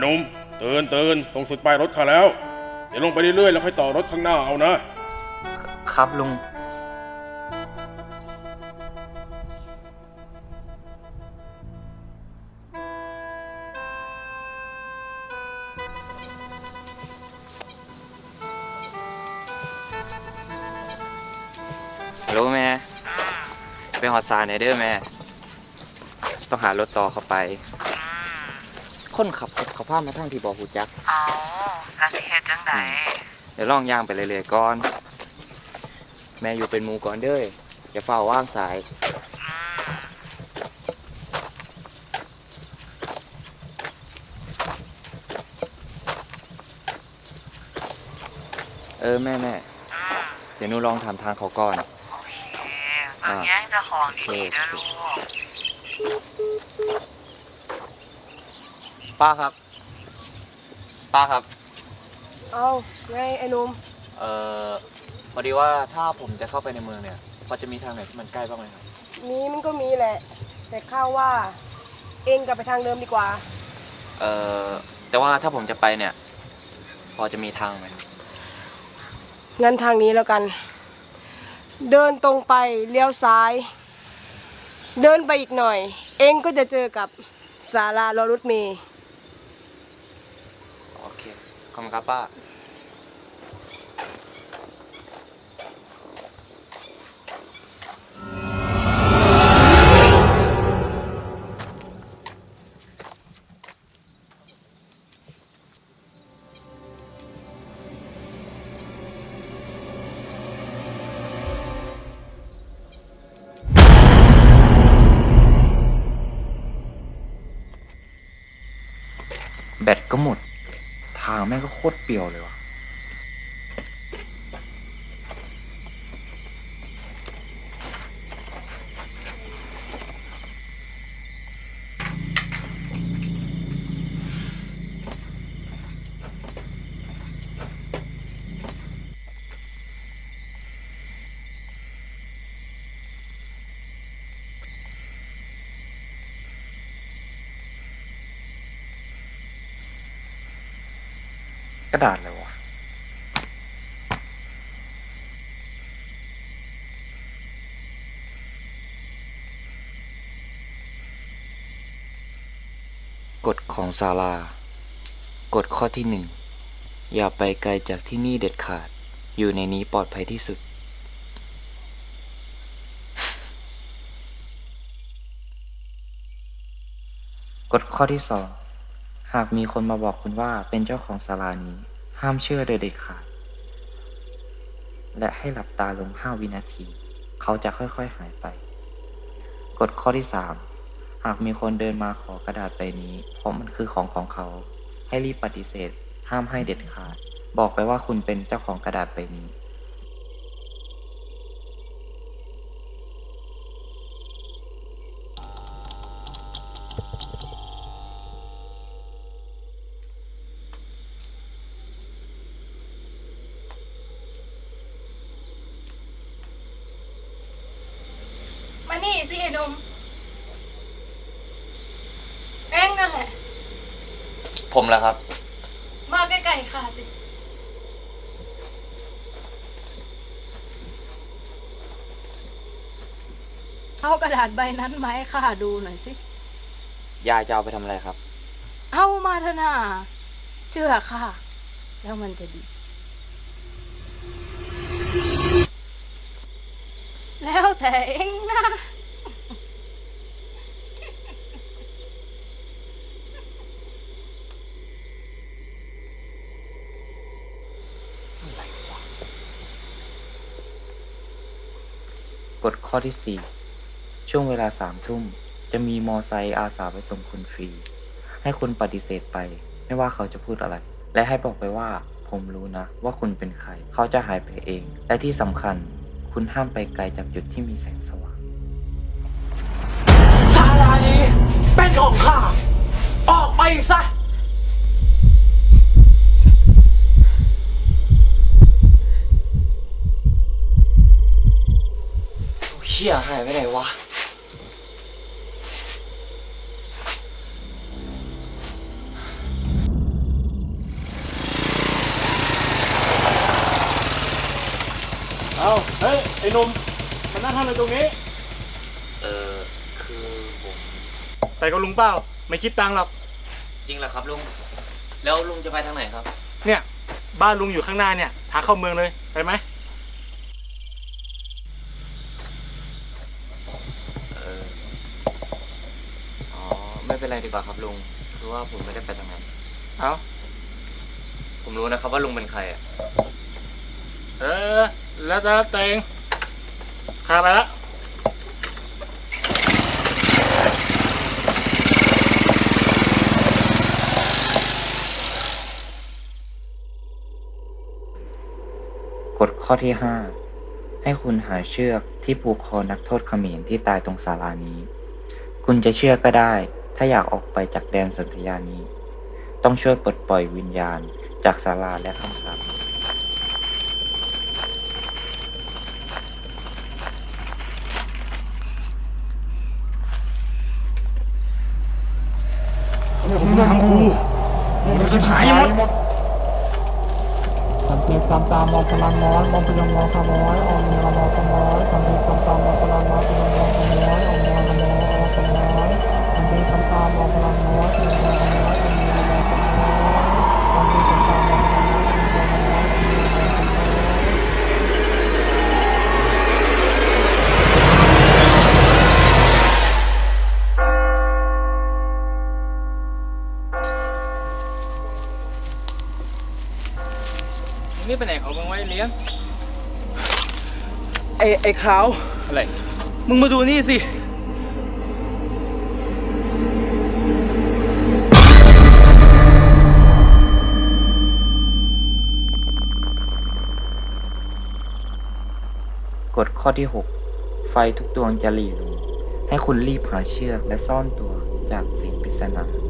หนุ่มตื่นตื่นส่งสุดปลายรถข้าแล้ว เดี๋ยวลงไปเรื่อยๆแล้วค่อยต่อรถข้างหน้าเอานะ ครับลุงฮัลโหลแม่ไปหอดสายหน่อยเด้อแม่ ต้องหารถต่อเข้าไป คนขับรถเขาพามาทางที่บอกหูจักเอาแล้วสิเฮ็ดจังไดเดี๋ยวลองย่างไปเรื่อยๆก่อน แม่อยู่เป็นหมูก่อนเด้ออย่าเฝ้าว่างสาย เออแม่แม่เดี๋ยวหนูลองถามทางเขาก่อน โอเคเบิ่งแย่งเจ้าของดีๆนะลูก ป้าครับ ป้าครับ เอาไงไอ้หนุ่มเอ่อพอดีว่าถ้าผมจะเข้าไปในเมืองเนี่ยพอจะมีทางไหนที่มันใกล้บ้างไหมครับ มีมันก็มีแหละ แต่ข้าว่า เองกลับไปทางเดิมดีกว่า เอ่อ แต่ว่าถ้าผมจะไปเนี่ย พอจะมีทางไหมงั้นทางนี้แล้วกัน เดินตรงไปเลี้ยวซ้าย เดินไปอีกหน่อย เองก็จะเจอกับศาลารอรถเมย์โอเค ขอบคุณครับป้า แบตก็หมดางแม่งก็โคตรเปรียวเลยว่ะ กระดาษเลยวะกฎของศาลากฎข้อที่หนึ่งอย่าไปไกลจากที่นี่เด็ดขาด อยู่ในนี้ปลอดภัยที่สุด กฎข้อที่สอง หากมีคนมาบอกคุณว่าเป็นเจ้าของศาลานี้ ห้ามเชื่อโดยเด็ดขาด และให้หลับตาลงห้าวินาที เขาจะค่อยๆหายไป กฎข้อที่สามหากมีคนเดินมาขอกระดาษใบนี้ เพราะมันคือของของเขา ให้รีบปฏิเสธ ห้ามให้เด็ดขาด บอกไปว่าคุณเป็นเจ้าของกระดาษใบนี้ สิไอ้หนุ่มเองนั่นแหละ ผมแล้วครับ มาใกล้ๆข้าสิ เอากระดาษใบนั้นมาให้ข้าดูหน่อยสิ ยายจะเอาไปทำอะไรครับ เอามาเถอะนาเชื่อข้าแล้วมันจะดี แล้วแต่เองนะ กฎข้อที่ 4 ช่วงเวลาสามทุ่ม จะมีมอไซค์อาสาไปส่งคุณฟรี ให้คุณปฏิเสธไป ไม่ว่าเขาจะพูดอะไร และให้บอกไปว่า ผมรู้นะ ว่าคุณเป็นใคร เขาจะหายไปเอง และที่สำคัญ คุณห้ามไปไกลจากจุดที่มีแสงสว่างศาลานี้เป็นของข้า ออกไปซะ ชี่ยหายไปไหนวะ เอาเฮ้ย ไอ้นมมันนั่งทำอะไรตรงนี้ เออคือผมไปกับลุงเป้าไม่คิดตังค์หรอก จริงเหรอครับลุง แล้วลุงจะไปทางไหนครับ เนี่ย บ้านลุงอยู่ข้างหน้าเนี่ย ทางเข้าเมืองเลย ไปไหม เป็นไรดีกว่าครับลุง คือว่าผมไม่ได้ไปทางนั้น เอาผมรู้นะครับว่าลุงเป็นใครอะ เออ แล้วแต่เตงข้าไปละกฎข้อที่ 5 ให้คุณหาเชือกที่ผูกคอนักโทษเขมรที่ตายตรงศาลานี้ คุณจะเชื่อก็ได้ ถ้าอยากออกไปจากแดนสนธยานี้ ต้องช่วยปลดปล่อยวิญญาณจากศาลาและคำสาปสันติสัมตามองพลังน้อยมองพยองมองขโมยอองมีละมองขโมยสันติสัมตามองพลังน้อยพยองมอง สันติสัมตามองพลังน้อยพยองมองขโมยอองมีละมองขโมยสันติสัมตามองพลังน้อยพยองมองขโมยอองมีละมองขโมยนี่ไปไหนของมึงไว้เลี้ยงไอ้ไอ้ขาวอะไร มึงมาดูนี่สิ ฎข้อที่ 6 ไฟทุกดวงจะหลีลงให้คุณรีบหาเชือกและซ่อนตัวจากสิ่งปริศนา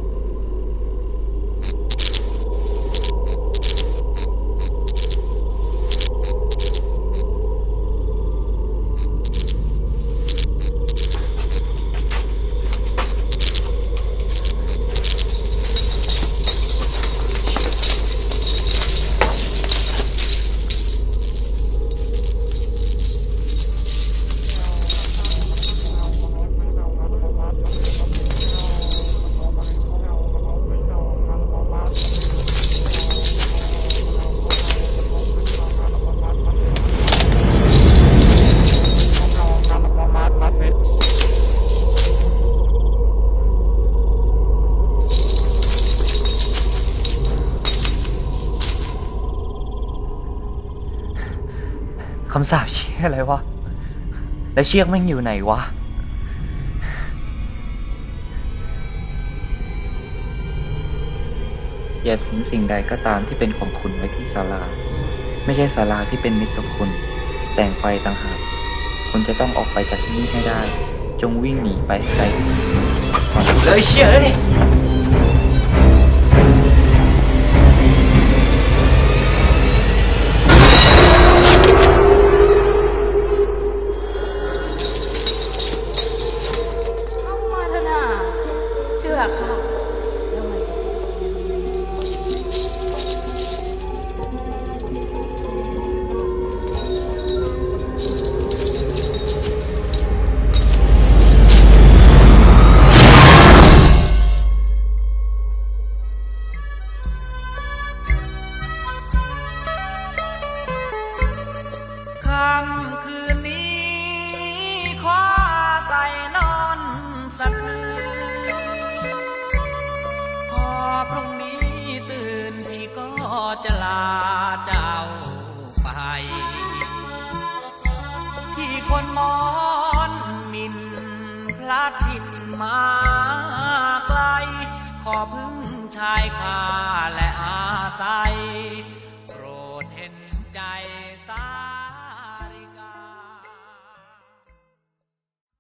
คำสาปเชี่ยอะไรวะ แล้วเชือกแม่งอยู่ไหนวะ อย่าทิ้งสิ่งใดก็ตามที่เป็นของคุณไว้ที่ศาลา ไม่ใช่ศาลาที่เป็นมิตรกับคุณ แสงไฟต่างหากคุณจะต้องออกไปจากที่นี่ให้ได้ จงวิ่งหนีไปไกลที่สุดก่อนเลยเชี่ยเอ้ย มาไกล ขอพึ่งชายคาและอาศัย